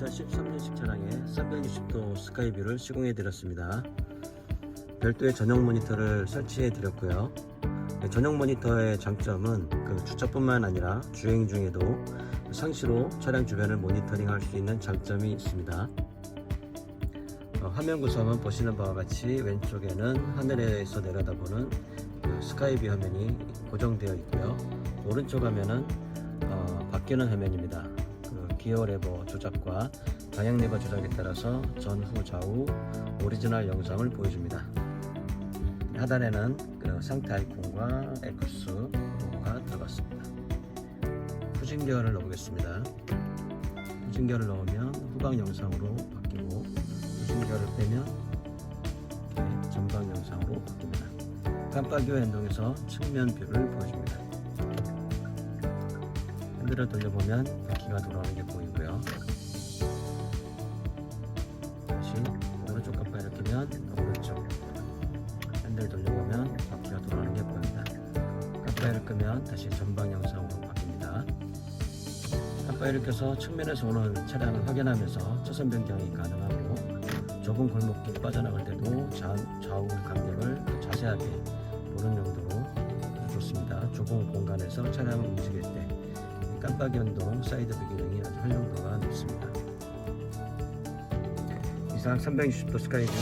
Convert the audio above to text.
2013년식 차량에 360도 스카이뷰를 시공해 드렸습니다. 별도의 전용 모니터를 설치해 드렸고요. 네, 전용 모니터의 장점은 그 주차뿐만 아니라 주행 중에도 상시로 차량 주변을 모니터링 할 수 있는 장점이 있습니다. 어, 화면 구성은 보시는 바와 같이 왼쪽에는 하늘에서 내려다보는 그 스카이뷰 화면이 고정되어 있고요. 오른쪽 화면은 어, 바뀌는 화면입니다. 그 기어 레버 조작과 방향 레버 조작에 따라서 전후 좌우 오리지널 영상을 보여줍니다. 하단에는 그 상태 아이콘과 X 로고가 들어갔습니다. 후진 기어를 넣어보겠습니다. 후진 기어를 넣으면 후방 영상으로 바뀌고 후진 기어를 빼면 이렇게 전방 영상으로 바뀝니다. 깜빡이와 연동해서 측면 뷰를 보여줍니다. 핸들을 돌려보면 바퀴가 돌아오는 게 보이고요. 다시 오른쪽 깜빡이를 끄면 오른쪽 핸들 돌려보면 바퀴가 돌아오는 게 보입니다. 깜빡이를 끄면 다시 전방 영상으로 바뀝니다. 깜빡이를 켜서 측면에서 오는 차량을 확인하면서 차선 변경이 가능하고 좁은 골목길 빠져나갈 때도 좌, 좌우 간격을 자세하게 보는 용도로 좋습니다. 좁은 공간에서 차량을 움직일 때 깜빡이 연동 사이드 뷰 기능이 아주 활용도가 높습니다. 이상 360도 스카이뷰